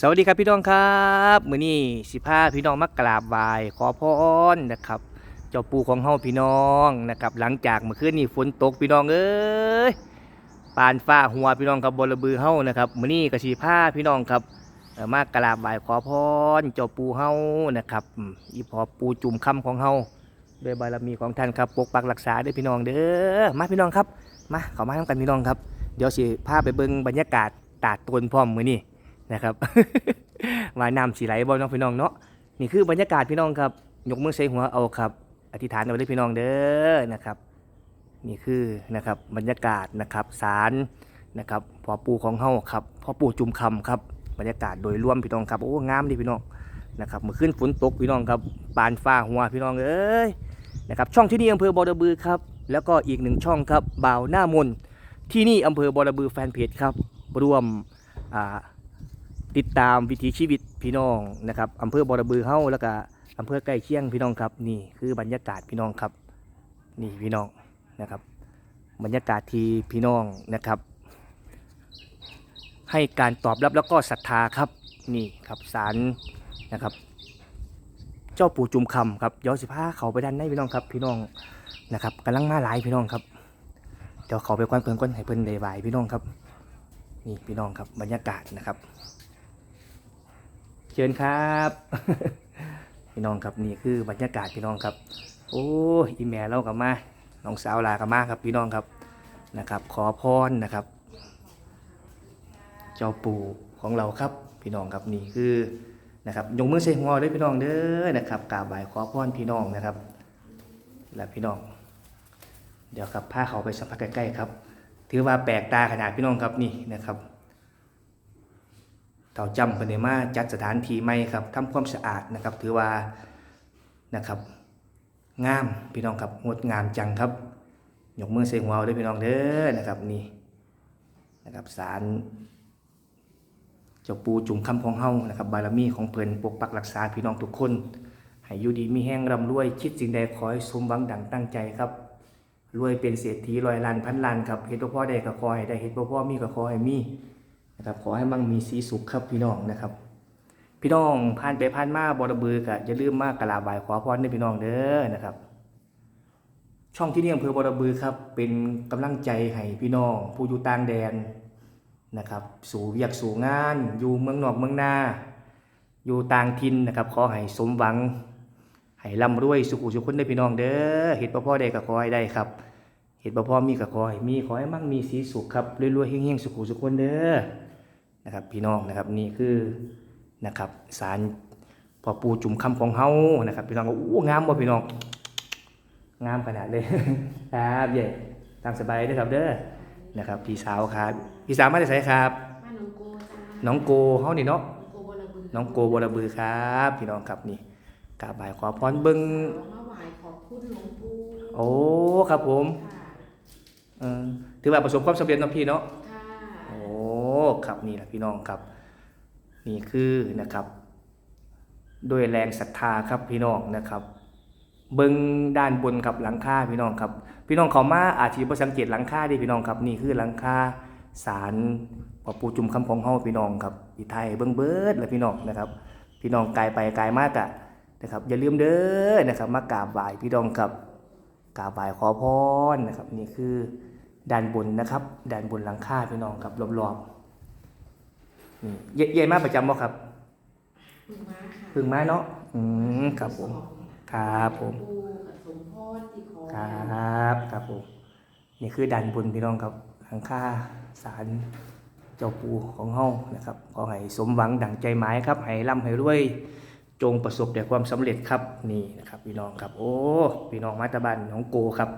สวัสดีครับพี่น้องครับมื้อนี้สิพาพี่น้องมากราบไหว้ขอพรนะครับ เจ้าปู่ของเฮาพี่น้องนะครับ หลังจากเมื่อคืนนี้ฝนตกพี่น้องเอ้ยปานฟ้าหัวพี่น้องครับบนระบือเฮานะครับมื้อนี้ก็สิพาพี่น้องครับมากราบไหว้ขอพรเจ้าปู่เฮานะครับ อีพอปู่จุ่มคำของเฮาด้วยบารมีของท่านครับปกปักรักษาด้วยพี่น้องเด้อมาพี่น้องครับ มาเข้ามาทำกันพี่น้องครับ เดี๋ยวสิพาไปเบิ่งบรรยากาศตาดตนพร้อมมื้อนี้ นะครับว่าน้ำสีไหลบ่น้องพี่น้องเนาะนี่คือบรรยากาศพี่น้องครับยกมือใส่หัวเอาครับ อธิษฐานเอาไว้เลยพี่น้องเด้อนะครับนี่คือนะครับบรรยากาศนะครับศาลนะครับพ่อปู่ของเฮาครับพ่อปู่จุมคำครับบรรยากาศโดยรวมพี่น้องครับโอ้งามดีพี่น้องนะครับเมื่อคืนฝนตกพี่น้องครับปานฟ้าหัวพี่น้องเอ้ยนะครับช่องที่นี่อำเภอบอระบือครับแล้วก็อีกหนึ่งช่องครับบ่าวหน้ามนที่นี่อำเภอบอระบือแฟนเพจครับรวมอ่า ติดตามวิถีชีวิตพี่น้องนะครับอำเภอบอระบือเฮาแล้วก็อำเภอใกล้เคียงพี่น้องครับ นี่คือบรรยากาศพี่น้องครับ นี่พี่น้องนะครับ บรรยากาศที่พี่น้องนะครับ ให้การตอบรับแล้วก็ศรัทธาครับนี่ครับศาลนะครับ เจ้าปู่จุมคำครับเดี๋ยวสิพาเขาไปด้านในพี่น้องครับพี่น้องนะครับกำลังมาหลายพี่น้องครับเดี๋ยวเขาไปควันเพิ่นก้นให้เพิ่นได้ไหวพี่น้องครับ นี่พี่น้องครับบรรยากาศนะครับ เชิญครับพี่น้องครับนี่คือบรรยากาศพี่น้องครับ โอ้ยอีแม่เรากับมาน้องสาวลากับมาครับพี่น้องครับนะครับ ขอพรนะครับ เจ้าปู่ของเราครับพี่น้องครับนี่คือนะครับยกมือใส่หัวด้วยพี่น้องเด้อนะครับกราบไหว้ขอพรพี่น้องนะครับ และพี่น้อง เดี๋ยวครับพาเขาไปสัมผัสใกล้ๆครับ ถือว่าแปลกตาขนาดพี่น้องครับนี่นะครับ เต่าจำเป็นมาจัดสถานที่ใหม่ครับทำความสะอาดนะครับ ถือว่านะครับงามพี่น้องครับงดงามจังครับยกมือใส่หัวด้วยพี่น้องเด้อนะครับนี่นะครับศาลเจ้าปูจุ่มคำของเฮานะครับบารมีของเพิ่นปกปักรักษาพี่น้องทุกคนให้อยู่ดีมีแห้งร่ำรวย คิดสิ่งใดขอให้สมหวังดังตั้งใจครับรวยเป็นเศรษฐีรอยล้านพันล้านครับเฮ็ดบ่พ่อได้ก็ขอให้ได้เฮ็ดบ่พ่อมีก็ขอให้มี นะครับขอให้มั่งมีสีสุขครับพี่น้องนะครับ พี่น้องผ่านไปผ่านมาบอระบือก็อย่าลืมมากกราบไหว้ขอพรด้พี่น้องเด้อนะครับ ช่องที่นี่อำเภอบอระบือครับ เป็นกำลังใจให้พี่น้อง ผู้อยู่ต่างแดนนะครับ สู่เวียกสู่งาน อยู่เมืองนอกเมืองนาอยู่ต่างถิ่นนะครับขอให้สมหวังให้ร่ำรวยสุขุสุขคนได้พี่น้องเด้อเห็ดบ่พ่อได้ก็ขอให้ได้ครับเห็ดบ่พ่อมีก็ขอให้มีขอให้มั่งมีสีสุขครับรวยๆเฮงๆสุขุสุขคนเด้อ นะครับพี่น้องนะครับนี่คือนะครับสารพ่อปู่จุ่มคำของเฮานะครับพี่น้องก็อู้งามบ่พี่น้องงามขนาดเลยครับเย่ตามสบายเด้อครับเด้อนะครับพี่สาวครับพี่สาวมาจากไสครับบ้านน้องโกจ้าน้องโกเฮานี่เนาะโกบระบือน้องโกบรบือครับ พี่น้องครับนี่กราบบ่ายขอพรเบิ่งมาไหวขอบคุณหลวงปู่โอ้ครับผมค่ะเออถือว่าประสบความสำเร็จเนาะพี่เนาะค่ะโอ้ ครับนี่แหละพี่น้องครับ นี่คือนะครับด้วยแรงศรัทธาครับพี่น้องนะครับ เบิ้งด้านบนครับหลังคาพี่น้องครับ พี่น้องเขามาอาจจะบ่สังเกตหลังคาดิพี่น้องครับ นี่คือหลังคาศาลพรปูจุ่มคำของเฮาพี่น้องครับอีไทยเบิ้งเบิดและพี่น้องนะครับ พี่น้องกายไปกายมากอะนะครับ อย่าลืมเด้อนะครับ มากราบไหว้พี่น้องครับกราบไหว้ขอพรนะครับ นี่คือด้านบนนะครับด้านบนหลังคาพี่น้องครับรอบๆ เย่เย่มาประจำบ่ครับพึ่งมาค่ะเพึ่งมาเนาะอืมครับผม ครับผม ปู่กับสมพรที่ขอครับครับผม นี่คือดันบุญพี่น้องครับหลังค่าสารเจ้าปู่ของเฮานะครับขอให้สมหวังดั่งใจหมายครับให้ร่ำให้รวย จงประสบแต่ความสำเร็จครับนี่นะครับ พี่น้องครับ โอ้พี่น้องมาตาบันน้องโกครับ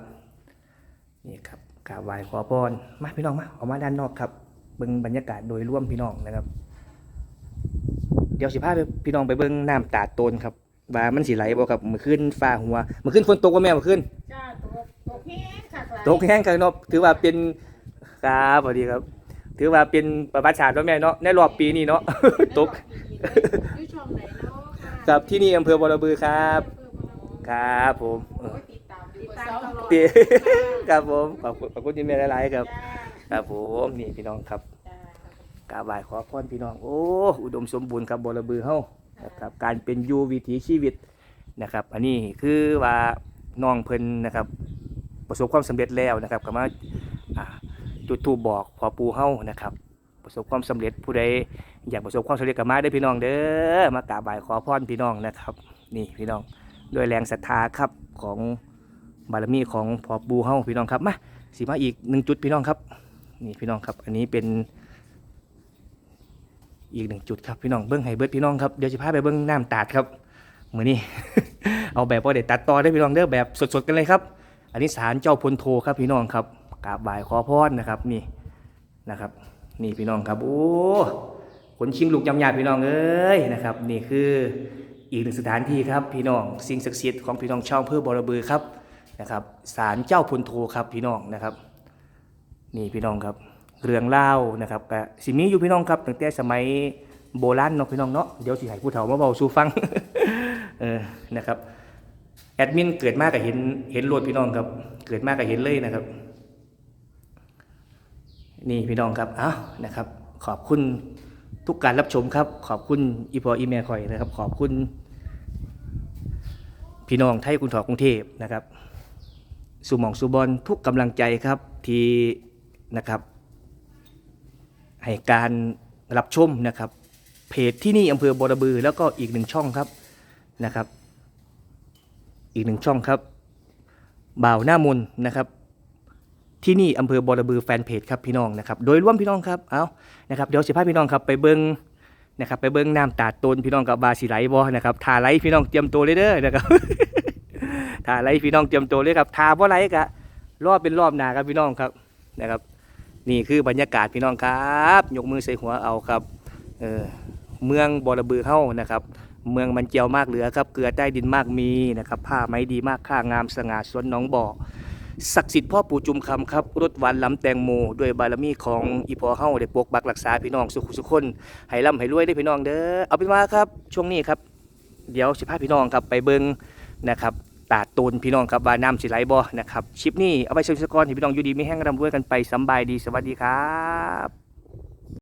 นี่ครับกราบไหว้ขอพรมาพี่น้องมาออกมาด้านนอกครับ เบิ่งบรรยากาศโดยรวมพี่น้องนะครับ เดี๋ยวสิพาไปพี่น้องไปเบิ่งน้ำตาดโตนครับว่ามันสิไหลบ่ครับเมื่อคืนฟ้าหัวเมื่อคืนฝนตกว่าแม่เมื่อคืนจ้าตัวตัวแห้งค่ะตกแห้งครับเนาะถือว่าเป็นครับพอดีครับ ถือว่าเป็นประวัติศาสตร์เนาะแม่เนาะในรอบปีนี้เนาะตกอยู่ช่องไหนเนาะค่ะครับที่นี่อำเภอบอระบือครับเพื่อนมาครับผมโอ้ยติดตามติดตามตลอดตีครับผมขอบคุณขอบคุณที่แม่หลายๆครับจ้า ครับผมนี่พี่น้องครับจ้ากราบไหว้ขอพรพี่น้องโอ้อุดมสมบูรณ์ครับบรบือเฮานะครับการเป็นอยู่วิถีชีวิตนะครับ อันนี้คือว่าน้องเพิ่นนะครับประสบความสำเร็จแล้วนะครับก็มาอ่าจุดธูปบอกพอปู่เฮานะครับ ประสบความสำเร็จผู้ใดอยากประสบความสำเร็จก็มาได้อพี่น้องเด้อมากราบไหว้ขอพรพี่น้องนะครับ นี่พี่น้องด้วยแรงศรัทธาครับของบารมีของพอปู่เฮาพี่น้องครับมาสิมาอีกหนึ่งจุดพี่น้องครับ นี่พี่น้องครับ อันนี้เป็น อีกหนึ่งจุดครับพี่น้องเบิ้งให้เบิร์ดพี่น้องครับเดี๋ยวจะพาไปเบิ้งน้ำตาดครับมือนี้ เอาแบบว่าเด็ดตัดต่อได้พี่น้องเด้อแบบสดๆกันเลยครับ อันนี้ศาลเจ้าพลโทครับพี่น้องครับกราบบ่ายขอพรนะครับนี่นะครับ นี่พี่น้องครับโอ้ขนชิงลูกยำยาพี่น้องเอ้ยนะครับ นี่คืออีกหนึ่งสถานที่ครับพี่น้องสิ่งศักดิ์สิทธิ์ของพี่น้องชาวอำเภอบอระบือครับนะครับศาลเจ้าพลโทครับพี่น้องนะครับ นี่พี่น้องครับเรื่องเล่านะครับก็สิมีอยู่พี่น้องครับตั้งแต่สมัยโบราณเนาะพี่น้องเนาะเดี๋ยวสิให้ผู้เฒ่ามาเบาสู่ฟังเออนะครับแอดมินเกิดมากก็เห็นเห็นโลดพี่น้องครับ เกิดมากก็เห็นเลยนะครับ นี่พี่น้องครับเอ้านะครับ ขอบคุณทุกการรับชมครับ ขอบคุณอีพออีเมลคอยนะครับ ขอบคุณ พี่น้องไทยกรุงเทพกรุงเทพนะครับสุหมองสุบอลทุกกำลังใจครับที่ นะครับ ให้การรับชมนะครับ เพจที่นี่อำเภอบอระบือ แล้วก็อีกหนึ่งช่องครับนะครับ อีกหนึ่งช่องครับบ่าวหน้ามนนะครับที่นี่อำเภอบอระบือแฟนเพจครับพี่น้องนะครับโดยร่วมพี่น้องครับเอานะครับเดี๋ยวสิพาพี่น้องครับไปเบิ้งนะครับไปเบิ้งน้ำตาดตนพี่น้องกับบาสิไหลบอนะครับทาไหลพี่น้องเตรียมตัวเลยเด้อนะครับทาไหลพี่น้องเตรียมตัวเลยครับทาบ่ไหลกะรอบเป็นรอบหนาครับพี่น้องครับนะครับ นี่คือบรรยากาศพี่น้องครับ ยกมือใส่หัวเอาครับเออเมืองบอระบือเฮ้านะครับ เมืองมันเจียวมากเหลือครับเกลือใต้ดินมากมีนะครับ ผ้าไม้ดีมากค่างามสง่าสวนน้องบ่อศักดิ์สิทธิ์พ่อปู่จุมคำครับรถหวันลำแตงโมด้วยบารมีของอีพอเฮ้าได้ปกปักรักษาพี่น้องสุขสุขคนให้ร่ำให้รวยได้พี่น้องเด้อเอาเป็นว่าครับ ช่วงนี้ครับ เดี๋ยวสิพาพี่น้องครับไปเบิงนะครับ ตาดตูนพี่น้องครับว่าน้ำสิไหลบ่นะครับชิปนี้เอาไปชมสกอร์ให้พี่น้องอยู่ดีไม่แห้งรำรวยกันไปสบายดีสวัสดีครับ